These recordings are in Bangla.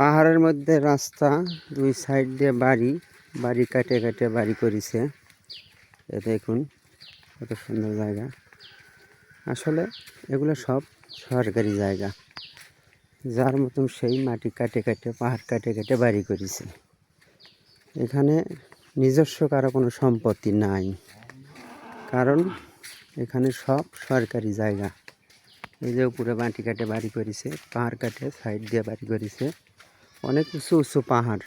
পাহাড়ের মধ্যে রাস্তা, দুই সাইড দিয়ে বাড়ি বাড়ি কাটে কাটে বাড়ি করেছে। দেখুন, কত সুন্দর জায়গা। আসলে এগুলো সব সরকারি জায়গা। যার মতন সেই মাটি কাটে কাটে পাহাড় কাটে কেটে বাড়ি করেছে। এখানে নিজস্ব কারও কোনো সম্পত্তি নাই। কারণ এখানে সব সরকারি জায়গা। এই যে উপরে মাটি কাটে বাড়ি করেছে, পাহাড় কাটে সাইড দিয়ে বাড়ি করেছে। অনেক উঁচু উঁচু পাহাড়।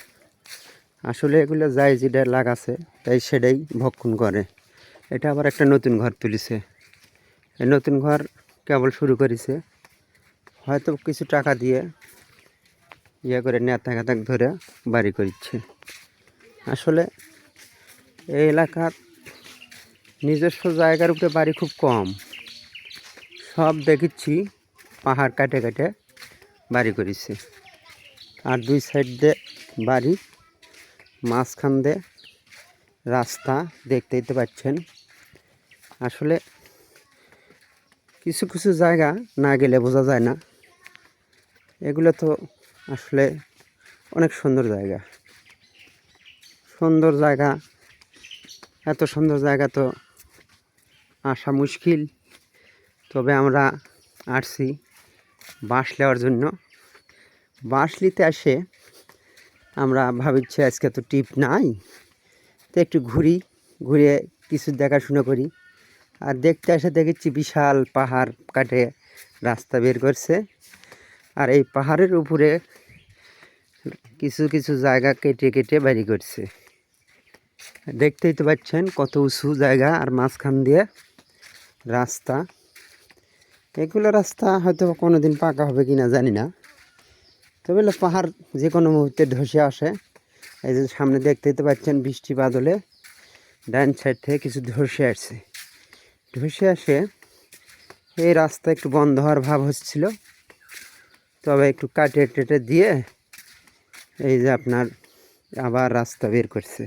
আসলে এগুলো যাই যেটা লাগাছে, তাই সেটাই ভক্ষণ করে। এটা আবার একটা নতুন ঘর তুলেছে। এই নতুন ঘর কেবল শুরু করেছে। হয়তো কিছু টাকা দিয়ে ইয়ে করে নেতা গাতাক ধরে বাড়ি করছে আসলে এই এলাকার নিজস্ব জায়গার উপরে বাড়ি খুব কম। সব দেখেছি পাহাড় কাটে কাটে বাড়ি করেছে। আর দুই সাইড দিয়ে বাড়ি, মাঝখান দিয়ে রাস্তা দেখতেই তো পাচ্ছেন। আসলে কিছু কিছু জায়গা না গেলে বোঝা যায় না। এগুলো তো আসলে অনেক সুন্দর জায়গা। সুন্দর জায়গা, এত সুন্দর জায়গা তো আসা মুশকিল। তবে আমরা আসছি বাঁশ নেওয়ার জন্য। বাঁশ নিতে আসে, আমরা ভাবিচ্ছি আজকে তো টিপ নাই। তো একটু ঘুরি, ঘুরে কিছু দেখাশুনো করি। আর দেখতে এসে দেখেছি বিশাল পাহাড় কাটে রাস্তা বের করছে। আর এই পাহাড়ের উপরে কিছু কিছু জায়গা কেটে কেটে বাড়ি করছে। দেখতেই তো পাচ্ছেন কত উঁচু জায়গা আর মাঝখান দিয়ে রাস্তা। এগুলো রাস্তা হয়তো কোনো দিন পাকা হবে কি না জানি না। তবে পাহাড় যে কোনো মুহূর্তে ধসে আসে। এই যে সামনে দেখতেই তো পাচ্ছেন বৃষ্টি বাদলে ডান সাইড থেকে কিছু ধসে আসছে। ধসে আসে, এই রাস্তা একটু বন্ধ হওয়ার ভাব হচ্ছিল। তবে একটু কাটে টেটে দিয়ে এই যে আপনার আবার রাস্তা বের করছে।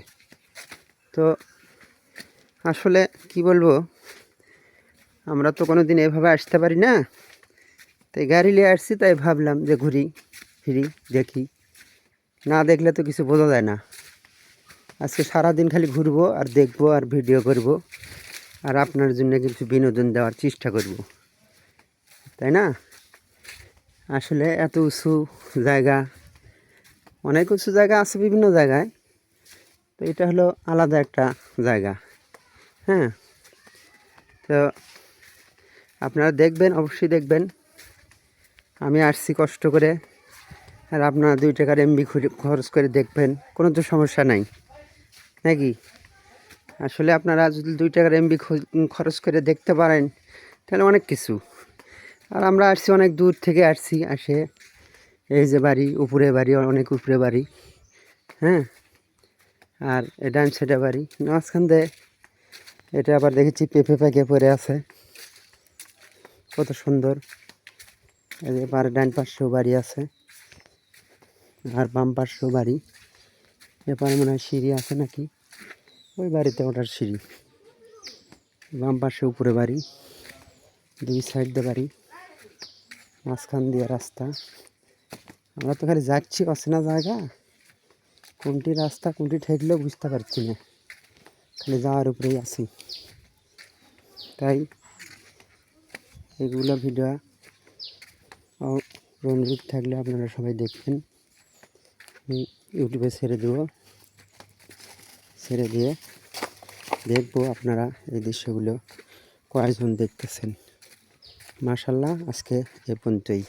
তো আসলে কি বলব, আমরা তো কোনো দিন এভাবে আসতে পারি না। তাই গাড়ি নিয়ে আসছি, তাই ভাবলাম যে ঘুরি। ফিরি, দেখি। না দেখলে তো কিছু বোঝা যায় না। আজকে সারাদিন খালি ঘুরবো আর দেখব আর ভিডিও করব। আর আপনার জন্য কিছু বিনোদন দেওয়ার চেষ্টা করব। তাই না? আসলে এত উঁচু জায়গা, অনেক উঁচু জায়গা আছে বিভিন্ন জায়গায়, তো এটা হলো আলাদা একটা জায়গা। হ্যাঁ? তো আপনারা দেখবেন, অবশ্যই দেখবেন। আমি আসছি কষ্ট করে। আর আপনারা দুই টাকার এমবি খরচ করে দেখবেন, কোনো তো সমস্যা নাই। নাকি? আসলে আপনারা যদি দুই টাকার এমবি খরচ করে দেখতে পারেন, তাহলে অনেক কিছু। আর আমরা আসছি অনেক দূর থেকে আসছি, আসে এই যে বাড়ি, উপরে বাড়ি অনেক উপরে বাড়ি। হ্যাঁ? আর এটা সেটা বাড়ি। মাঝখান দিয়ে এটা আবার দেখেছি পেঁপে প্যাকে পড়ে আছে। কত সুন্দর। এই যে পারে ডান পাশেও বাড়ি আছে। আর বাম পাশেও বাড়ি এপারে মনে হয় সিঁড়ি আছে নাকি? ওই বাড়িতে ওটার সিঁড়ি। বাম পাশে উপরে বাড়ি, দুই সাইড দিয়ে বাড়ি, মাঝখান দিয়ে রাস্তা। আমরা তো খালি যাচ্ছি, অচেনা জায়গা। কোনটি রাস্তা, কোনটি ঠেকলেও বুঝতে পারছি না। খালি যাওয়ার উপরেই আছি। তাই এগুলো ভিডিও অনুরোধ থাকলে আপনারা সবাই দেখবেন। ইউটিউবে ছেড়ে দেব। ছেড়ে দিয়ে দেখব আপনারা এই দৃশ্যগুলো কয়েকজন দেখতেছেন। মার্শাল্লাহ আজকে এ পর্যন্তই।